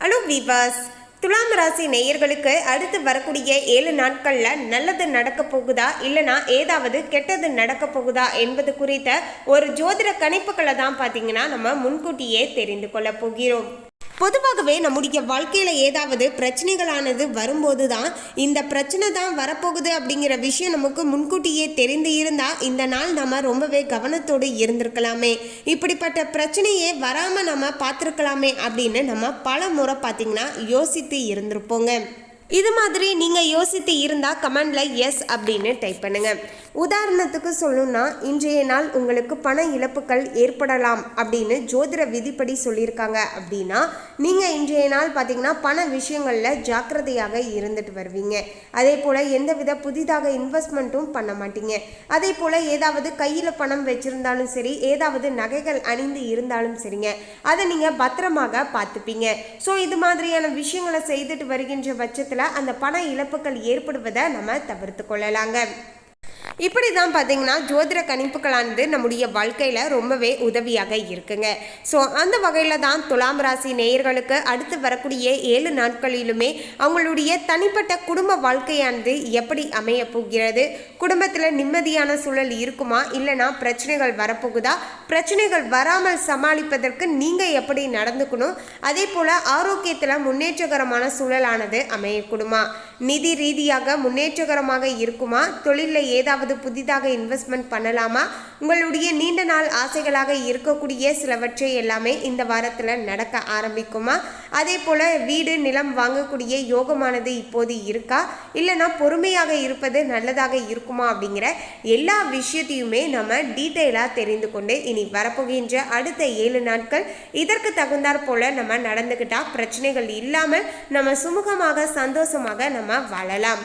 Hello விவாஸ் துலாம் ராசி நேயர்களுக்கு அடுத்து வரக்கூடிய ஏழு நாட்களில் நல்லது நடக்க போகுதா? இல்லைனா ஏதாவது கெட்டது நடக்க போகுதா? என்பது குறித்த ஒரு ஜோதிட கணிப்புகளை தான் பார்த்தீங்கன்னா நம்ம முன்கூட்டியே தெரிந்து கொள்ள போகிறோம். பொதுவாகவே நம்முடைய வாழ்க்கையில் ஏதாவது பிரச்சனைகளானது வரும்போது தான் இந்த பிரச்சனை தான் வரப்போகுது அப்படிங்கிற விஷயம் நமக்கு முன்கூட்டியே தெரிந்து இருந்தால் இந்த நாள் நம்ம ரொம்பவே கவனத்தோடு இருந்திருக்கலாமே. இப்படிப்பட்ட பிரச்சனையே வராமல் நம்ம பார்த்துருக்கலாமே அப்படின்னு நம்ம பல முறை பார்த்திங்கன்னா யோசித்து இருந்திருப்போங்க. இது மாதிரி நீங்கள் யோசித்து இருந்தால் கமெண்டில் எஸ் அப்படின்னு டைப் பண்ணுங்கள் உதாரணத்துக்கு சொல்லணும்னா இன்றைய நாள் உங்களுக்கு பண இழப்புகள் ஏற்படலாம் அப்படின்னு ஜோதிட விதிப்படி சொல்லியிருக்காங்க அப்படின்னா நீங்கள் இன்றைய நாள் பார்த்தீங்கன்னா பண விஷயங்களில் ஜாக்கிரதையாக இருந்துட்டு வருவீங்க. அதே போல் எந்தவித புதிதாக இன்வெஸ்ட்மெண்ட்டும் பண்ண மாட்டீங்க. அதே போல் ஏதாவது கையில் பணம் வச்சுருந்தாலும் சரி ஏதாவது நகைகள் அணிந்து இருந்தாலும் சரிங்க. அதை நீங்கள் பத்திரமாக பார்த்துப்பீங்க. ஸோ இது மாதிரியான விஷயங்களை செய்துட்டு வருகின்ற பட்சத்தில் அந்த பண இழப்புகள் ஏற்படுவதை நம்ம தவிர்த்து கொள்ளலாங்க. இப்படி தான் பார்த்தீங்கன்னா ஜோதிட கணிப்புகளானது நம்முடைய வாழ்க்கையில் ரொம்பவே உதவியாக இருக்குங்க. ஸோ அந்த வகையில் தான் துலாம் ராசி நேயர்களுக்கு அடுத்து வரக்கூடிய ஏழு நாட்களிலுமே அவங்களுடைய தனிப்பட்ட குடும்ப வாழ்க்கையானது எப்படி அமைய போகிறது? குடும்பத்தில் நிம்மதியான சூழல் இருக்குமா? இல்லைனா பிரச்சனைகள் வரப்போகுதா? பிரச்சனைகள் வராமல் சமாளிப்பதற்கு நீங்கள் எப்படி நடந்துக்கணும்? அதே போல் ஆரோக்கியத்தில் முன்னேற்றகரமான சூழலானது அமையக்கூடுமா? நிதி ரீதியாக முன்னேற்றகரமாக இருக்குமா? தொழிலில் ஏதாவது புதிதாக இன்வெஸ்ட்மெண்ட் பண்ணலாமா? உங்களுடைய நீண்ட நாள் ஆசைகளாக இருக்கக்கூடிய சிலவற்றை எல்லாமே இந்த வாரத்தில் நடக்க ஆரம்பிக்குமா? அதே போல் வீடு நிலம் வாங்கக்கூடிய யோகமானது இப்போது இருக்கா? இல்லைனா பொறுமையாக இருப்பது நல்லதாக இருக்குமா அப்படிங்கிற எல்லா விஷயத்தையுமே நம்ம டீட்டெயிலாக தெரிந்து கொண்டு இனி வரப்போகின்ற அடுத்த ஏழு நாட்கள் இதற்கு தகுந்தாற் போல் நம்ம நடந்துக்கிட்டால் பிரச்சனைகள் இல்லாமல் நம்ம சுமூகமாக சந்தோஷமாக நம்ம வாழலாம்.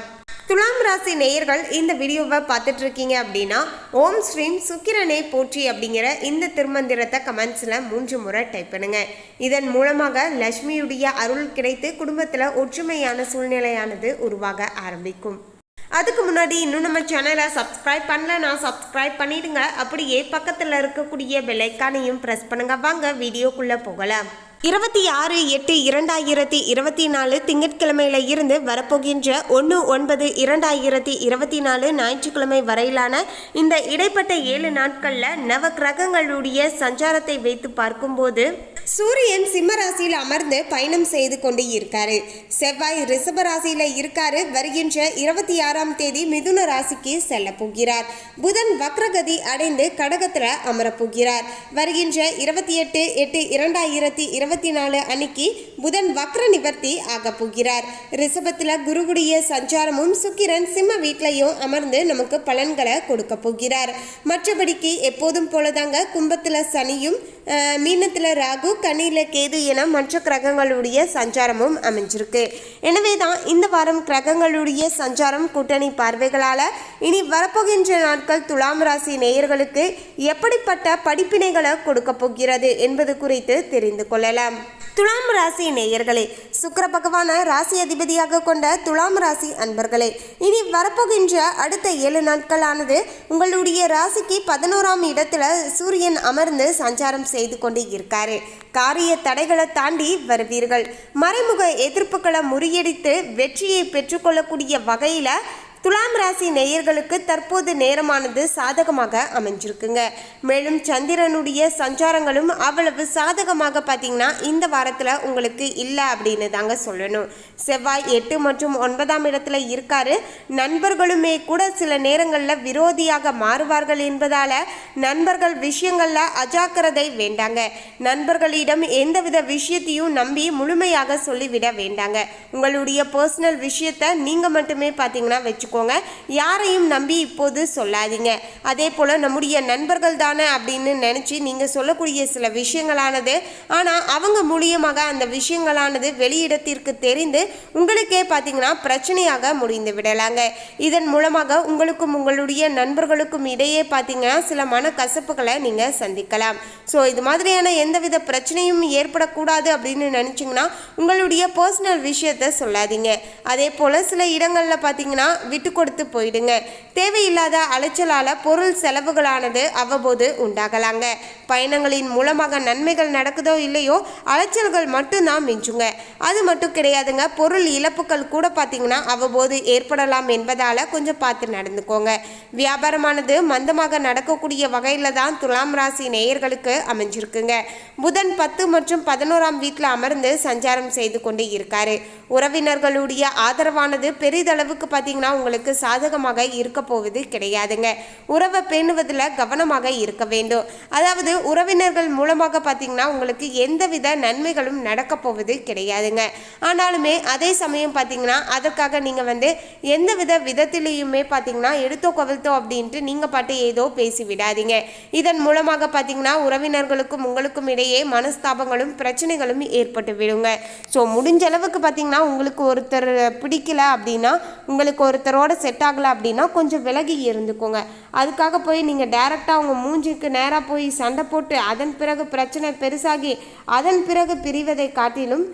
துலாம் ராசி நேயர்கள் இந்த வீடியோவை பார்த்துட்டு இருக்கீங்க அப்படின்னா ஓம் ஸ்ரீம் சுக்கிரனை போற்றி அப்படிங்கிற இந்த திருமந்திரத்தை கமெண்ட்ஸில் மூன்று முறை டைப் பண்ணுங்க. இதன் மூலமாக லக்ஷ்மியுடைய அருள் கிடைத்து குடும்பத்தில் ஒற்றுமையான சூழ்நிலையானது உருவாக ஆரம்பிக்கும். அதுக்கு முன்னாடி இன்னும் நம்ம சேனலை சப்ஸ்கிரைப் பண்ணலனா சப்ஸ்கிரைப் பண்ணிடுங்க. அப்படியே பக்கத்தில் இருக்கக்கூடிய பெல்லைக்கானையும் ப்ரெஸ் பண்ணுங்க. வாங்க வீடியோக்குள்ளே போகலாம். இருபத்தி ஆறு எட்டு இரண்டாயிரத்தி இருபத்தி நாலு திங்கட்கிழமையில இருந்து வரப்போகின்ற ஒன்று ஒன்பது இரண்டாயிரத்தி இருபத்தி நாலு ஞாயிற்றுக்கிழமை வரையிலான இந்த இடைப்பட்ட ஏழு நாட்களில் நவ கிரகங்களுடைய சஞ்சாரத்தை வைத்து பார்க்கும்போது சூரியன் சிம்ம ராசியில் அமர்ந்து பயணம் செய்து கொண்டு இருக்காரு. செவ்வாய் ரிஷப ராசியில் இருக்காரு. வருகின்ற இருபத்தி ஆறாம் தேதி மிதுன ராசிக்கு செல்ல போகிறார். புதன் வக்ரகதி அடைந்து கடகத்தில் அமரப்போகிறார் வருகின்ற இருபத்தி எட்டு எட்டு இரண்டாயிரத்தி இருபத்தி நாலு அன்னைக்கு புதன் வக்ர நிவர்த்தி ஆக போகிறார். ரிசபத்தில் குருகுடைய சஞ்சாரமும் சுக்கிரன் சிம்ம வீட்லையும் அமர்ந்து நமக்கு பலன்களை கொடுக்க போகிறார். மற்றபடிக்கு எப்போதும் போலதாங்க கும்பத்தில் சனியும் மீனத்தில் ராகு கனியில் கேது என மற்ற கிரகங்களுடைய சஞ்சாரமும் அமைஞ்சிருக்கு. எனவே தான் இந்த வாரம் கிரகங்களுடைய சஞ்சாரம் கூட்டணி பார்வைகளால் இனி வரப்போகின்ற நாட்கள் துலாம் ராசி நேயர்களுக்கு எப்படிப்பட்ட படிப்பினைகளை கொடுக்க போகிறது என்பது குறித்து தெரிந்து கொள்ளலாம். துலாம் ராசி நேயர்களே சுக்கர பகவான ராசி அதிபதியாக கொண்ட துலாம் ராசி அன்பர்களே இனி வரப்போகின்ற அடுத்த ஏழு நாட்களானது உங்களுடைய ராசிக்கு பதினோராம் இடத்துல சூரியன் அமர்ந்து சஞ்சாரம் செய்து கொண்டு இருக்காரு. காரிய தடைகளை தாண்டி வருவீர்கள். மறைமுக எதிர்ப்புகளை முறியடித்து வெற்றியை பெற்றுக்கொள்ளக்கூடிய வகையில் துலாம் ராசி நேயர்களுக்கு தற்போது நேரமானது சாதகமாக அமைஞ்சிருக்குங்க. மேலும் சந்திரனுடைய சஞ்சாரங்களும் அவ்வளவு சாதகமாக பார்த்தீங்கன்னா இந்த வாரத்தில் உங்களுக்கு இல்லை அப்படின்னு தாங்க சொல்லணும். செவ்வாய் எட்டு மற்றும் ஒன்பதாம் இடத்துல இருக்காரு. நண்பர்களுமே கூட சில நேரங்களில் விரோதியாக மாறுவார்கள் என்பதால் நண்பர்கள் விஷயங்களில் அஜாக்கிரதை வேண்டாங்க. நண்பர்களிடம் எந்தவித விஷயத்தையும் நம்பி முழுமையாக சொல்லிவிட வேண்டாங்க. உங்களுடைய பர்சனல் விஷயத்தை நீங்கள் மட்டுமே பார்த்தீங்கன்னா வச்சுக்கோங்க. யாரையும் நம்பி இப்போது சொல்லாதீங்க. அதே போல் நம்முடைய நண்பர்கள் தானே அப்படின்னு நினச்சி நீங்கள் சொல்லக்கூடிய சில விஷயங்களானது. ஆனால் அவங்க மூலியமாக அந்த விஷயங்களானது வெளியிடத்திற்கு தெரிந்து உங்களுக்கே பார்த்தீங்கன்னா பிரச்சனையாக முடிந்து விடலாங்க. இதன் மூலமாக உங்களுக்கும் உங்களுடைய நண்பர்களுக்கும் இடையே பார்த்தீங்கன்னா சில மனக்கசப்புகளை நீங்கள் சந்திக்கலாம். ஸோ இது மாதிரியான எந்தவித பிரச்சனையும் ஏற்படக்கூடாது அப்படின்னு நினச்சிங்கன்னா உங்களுடைய பர்சனல் விஷயத்தை சொல்லாதீங்க. அதே போல் சில இடங்களில் பார்த்தீங்கன்னா விட்டு கொடுத்து போயிடுங்க. தேவையில்லாத அலைச்சலால் பொருள் செலவுகளானது அவ்வப்போது உண்டாகலாங்க. பயணங்களின் மூலமாக நன்மைகள் நடக்குதோ இல்லையோ அலைச்சல்கள் மட்டும்தான் மிஞ்சுங்க. அது மட்டும் கிடையாதுங்க. பொருள் இழப்புகள் கூட பார்த்தீங்கன்னா அவ்வப்போது ஏற்படலாம் என்பதால் கொஞ்சம் பார்த்து நடந்துக்கோங்க. வியாபாரமானது மந்தமாக நடக்கக்கூடிய வகையில் தான் துலாம் ராசி நேயர்களுக்கு அமைஞ்சிருக்குங்க. புதன் பத்து மற்றும் பதினோராம் வீட்டில் அமர்ந்து சஞ்சாரம் செய்து கொண்டு இருக்காரு. உறவினர்களுடைய ஆதரவானது பெரிதளவுக்கு பார்த்தீங்கன்னா உங்களுக்கு சாதகமாக இருக்க போவது கிடையாதுங்க. உறவை பேணுவதில் கவனமாக இருக்க வேண்டும். அதாவது உறவினர்கள் மூலமாக பார்த்தீங்கன்னா உங்களுக்கு எந்தவித நன்மைகளும் நடக்க போவது கிடையாதுங்க. ஆனாலுமே அதே சமயம் பார்த்தீங்கன்னா அதற்காக நீங்கள் வந்து எந்தவித விதத்திலையுமே பார்த்தீங்கன்னா எடுத்தோ கவிழ்த்தோ அப்படின்ட்டு நீங்கள் பாட்டு ஏதோ பேசி விடாதீங்க இதன் மூலமாக பார்த்தீங்கன்னா உறவினர்களுக்கும் உங்களுக்கும் இடையே மனஸ்தாபங்களும் பிரச்சனைகளும் ஏற்பட்டு விடுங்க. ஸோ முடிஞ்ச அளவுக்கு பார்த்தீங்கன்னா உங்களுக்கு ஒருத்தர் பிடிக்கல அப்படின்னா உங்களுக்கு ஒருத்தர் ஒருத்தரோட செட் ஆகலை அப்படின்னா கொஞ்சம் விலகி இருந்துக்கோங்க. அதுக்காக போய் நீங்கள் டைரெக்டாக அவங்க மூஞ்சிக்கு நேராக போய் சண்டை போட்டு அதன் பிறகு பிரச்சனை பெருசாகி அதன் பிறகு பிரிவதை காட்டிலும்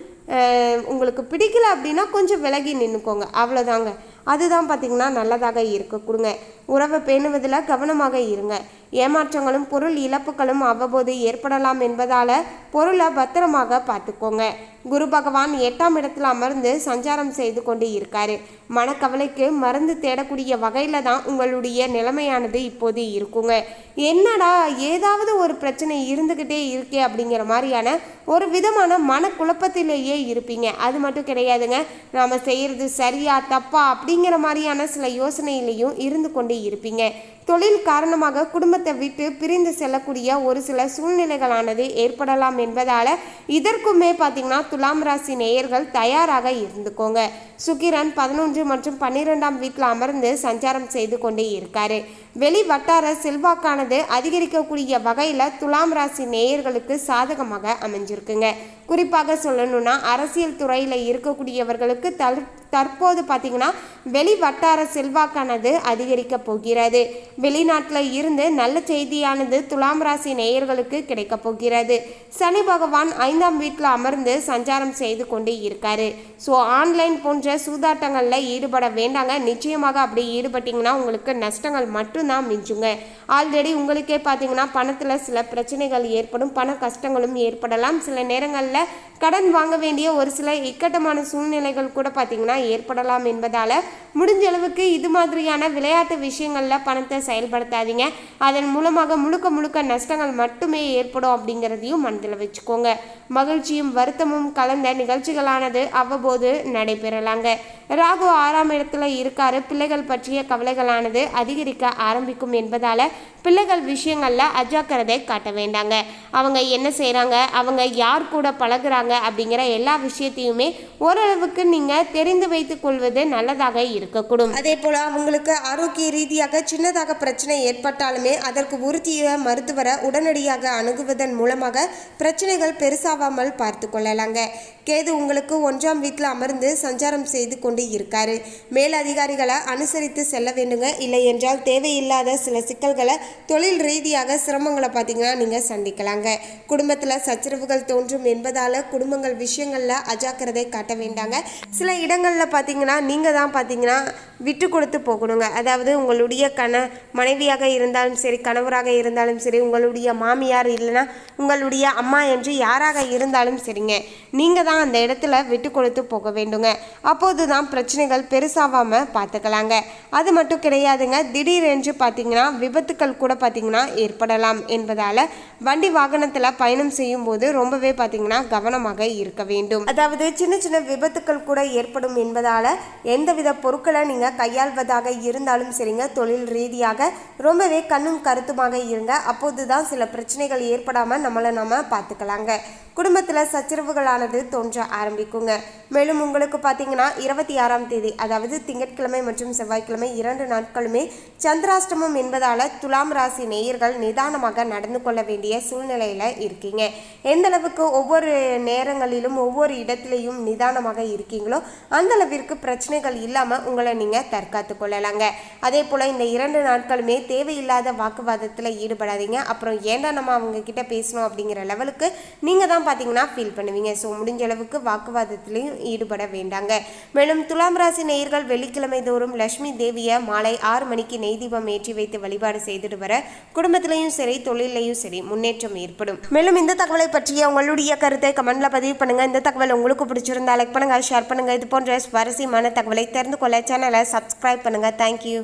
உங்களுக்கு பிடிக்கல அப்படின்னா கொஞ்சம் விலகி நின்றுக்கோங்க அவ்வளோதாங்க அதுதான் பார்த்திங்கன்னா நல்லதாக இருக்க கொடுங்க. உறவை பேணுவதில் கவனமாக இருங்க. ஏமாற்றங்களும் பொருள் இழப்புகளும் அவ்வப்போது ஏற்படலாம் என்பதால் பொருளை பத்திரமாக பார்த்துக்கோங்க. குரு பகவான் எட்டாம் இடத்துல அமர்ந்து சஞ்சாரம் செய்து கொண்டு இருக்காரு. மனக்கவலைக்கு மருந்து தேடக்கூடிய வகையில் தான் உங்களுடைய நிலைமையானது இப்போது இருக்குங்க. என்னடா ஏதாவது ஒரு பிரச்சனை இருந்துக்கிட்டே இருக்கே அப்படிங்கிற மாதிரியான ஒரு விதமான மனக்குழப்பத்திலேயே இருப்பீங்க. அது மட்டும் கிடையாதுங்க. நாம் செய்கிறது சரியா தப்பா அப்படிங்கிற மாதிரியான சில யோசனையிலையும் இருந்து கொண்டு இருப்பீங்க. தொழில் காரணமாக குடும்பத்தை விட்டு பிரிந்து செல்லக்கூடிய ஒரு சில சூழ்நிலைகளானது ஏற்படலாம் என்பதால் இதற்குமே பார்த்தீங்கன்னா துலாம் ராசி நேயர்கள் தயாராக இருந்துக்கோங்க. சுக்கிரன் பதினொன்று மற்றும் பன்னிரெண்டாம் வீட்டில் அமர்ந்து சஞ்சாரம் செய்து கொண்டே இருக்காரு. வெளி வட்டார செல்வாக்கானது அதிகரிக்கக்கூடிய வகையில் துலாம் ராசி நேயர்களுக்கு சாதகமாக அமைஞ்சிருக்குங்க. குறிப்பாக சொல்லணும்னா அரசியல் துறையில் இருக்கக்கூடியவர்களுக்கு தல் தற்போது பார்த்தீங்கன்னா வெளி வட்டார செல்வாக்கானது அதிகரிக்க போகிறது. வெளிநாட்டில் இருந்து நல்ல செய்தியானது துலாம் ராசி நேயர்களுக்கு கிடைக்க போகிறது. சனி பகவான் ஐந்தாம் வீட்டில் அமர்ந்து சஞ்சாரம் செய்து கொண்டு இருக்காரு. ஸோ ஆன்லைன் போன்ற சூதாட்டங்களில் ஈடுபட வேண்டாங்க. நிச்சயமாக அப்படி ஈடுபட்டீங்கன்னா உங்களுக்கு நஷ்டங்கள் மட்டும்தான் மிஞ்சுங்க. ஆல்ரெடி உங்களுக்கே பார்த்தீங்கன்னா பணத்தில் சில பிரச்சனைகள் ஏற்படும். பண கஷ்டங்களும் ஏற்படலாம். சில நேரங்களில் கடன் வாங்க வேண்டிய ஒரு சில இக்கட்டமான சூழ்நிலைகள் கூட பார்த்தீங்கன்னா ஏற்படலாம் என்பதால் முடிஞ்ச அளவுக்கு இது மாதிரியான விளையாட்டு விஷயங்களில் பணத்தை செயல்படுத்தாதீங்க. அதன் மூலமாக முழுக்க முழுக்க நஷ்டங்கள் மட்டுமே ஏற்படும் அப்படிங்கிறதையும் மனதில் வச்சுக்கோங்க. மகிழ்ச்சியும் வருத்தமும் கலந்த நிகழ்ச்சிகளானது அவ்வப்போது நடைபெறலாங்க. சொல்கிறாங்க ராகு ஆறாம் இடத்துல இருக்காரு. பிள்ளைகள் பற்றிய கவலைகளானது அதிகரிக்க ஆரம்பிக்கும் என்பதால பிள்ளைகள் விஷயங்கள்ல அஜாக்கிரதை காட்ட வேண்டாங்க. அவங்க என்ன செய்கிறாங்க அவங்க யார் கூட பழகுறாங்க? அப்படிங்கிற எல்லா விஷயத்தையுமே ஓரளவுக்கு நீங்க தெரிந்து வைத்துக் கொள்வது நல்லதாக இருக்கக்கூடும். அதே போல அவங்களுக்கு ஆரோக்கிய ரீதியாக சின்னதாக பிரச்சனை ஏற்பட்டாலுமே அதற்கு உறுதிய மருத்துவரை உடனடியாக அணுகுவதன் மூலமாக பிரச்சனைகள் பெருசாவாமல் பார்த்து கொள்ளலாங்க. கேது உங்களுக்கு ஒன்றாம் வீட்டில் அமர்ந்து சஞ்சாரம் செய்து கொண்டு இருக்காரு. மேல் அதிகாரிகளை அனுசரித்து செல்ல வேண்டுங்க. இல்லை என்றால் தேவையில்லாத சில சிக்கல்களை தொழில் ரீதியாக சிரமங்களை பார்த்தீங்கன்னா நீங்கள் சந்திக்கலாங்க. குடும்பத்தில் சச்சரவுகள் தோன்றும் என்பதால் குடும்பங்கள் விஷயங்களில் அஜாக்கிரதை காட்ட வேண்டாங்க. சில இடங்களில் பார்த்தீங்கன்னா நீங்கள் தான் பார்த்தீங்கன்னா விட்டு கொடுத்து போகணுங்க. அதாவது உங்களுடைய கண மனைவியாக இருந்தாலும் சரி கணவராக இருந்தாலும் சரி உங்களுடைய மாமியார் இல்லைன்னா உங்களுடைய அம்மா என்று யாராக இருந்தாலும் சரிங்க. நீங்கள் தான் அந்த இடத்துல விட்டு கொடுத்து போக வேண்டுங்க. அப்போது தான் பிரச்சனைகள் பெருசாகாமல் பார்த்துக்கலாங்க அது மட்டும் கிடையாதுங்க. திடீரென்று பார்த்தீங்கன்னா விபத்துக்கள் கூட பார்த்தீங்கன்னா ஏற்படலாம் என்பதால் வண்டி வாகனத்தில் பயணம் செய்யும்போது ரொம்பவே பார்த்தீங்கன்னா கவனமாக இருக்க வேண்டும். அதாவது சின்ன சின்ன விபத்துக்கள் கூட ஏற்படும் என்பதால் எந்தவித பொருட்களை நீங்கள் கையாள்வதாக இருந்தாலும் சரிங்க. தொழில் ரீதியாக ரொம்பவே கண்ணும் கருத்துமாக இருங்க. அப்போது தான் சில பிரச்சனைகள் ஏற்படாமல் நம்மளை நம்ம பார்த்துக்கலாங்க குடும்பத்தில் சச்சரவுகளானது தோன்ற ஆரம்பிக்குங்க. மேலும் உங்களுக்கு பார்த்தீங்கன்னா இருபத்தி ஆறாம் தேதி அதாவது திங்கட்கிழமை மற்றும் செவ்வாய்க்கிழமை இரண்டு நாட்களுமே சந்திராஷ்டமம் என்பதால் துலாம் ராசி நேயர்கள் நிதானமாக நடந்து கொள்ள வேண்டிய சூழ்நிலையில் இருக்கீங்க. எந்த அளவுக்கு ஒவ்வொரு நேரங்களிலும் ஒவ்வொரு இடத்துலையும் நிதானமாக இருக்கீங்களோ அந்த அளவிற்கு பிரச்சனைகள் இல்லாமல் உங்களை நீங்கள் தற்காத்து கொள்ளலாங்க. அதே போல் இந்த இரண்டு நாட்களுமே தேவையில்லாத வாக்குவாதத்தில் ஈடுபடாதீங்க. அப்புறம் ஏன்டா நம்ம அவங்க கிட்ட பேசணும் அப்படிங்கிற லெவலுக்கு நீங்கள் தான் பார்த்தீங்கன்னா ஃபீல் பண்ணுவீங்க. ஸோ முடிஞ்ச அளவுக்கு வாக்குவாதத்திலையும் ஈடுபட வேண்டாங்க. மேலும் துலாம் ராசி நேயர்கள் வெள்ளிக்கிழமை தோறும் லட்சுமி தேவியை மாலை ஆறு மணிக்கு நெய் தீபம் ஏற்றி வைத்து வழிபாடு செய்துட்டு வர குடும்பத்திலையும் சரி தொழிலையும் சரி முன்னேற்றம் ஏற்படும். மேலும் இந்த தகவலை பற்றிய உங்களுடைய கருத்தை கமெண்ட்ல பதிவு பண்ணுங்க. இந்த தகவல் உங்களுக்கு பிடிச்சிருந்தா லைக் பண்ணுங்க ஷேர் பண்ணுங்க. இது போன்ற சுவாரஸ்யமான தகவலை தெரிந்து கொள்ள சேனலை சப்ஸ்கிரைப் பண்ணுங்க. தேங்க்யூ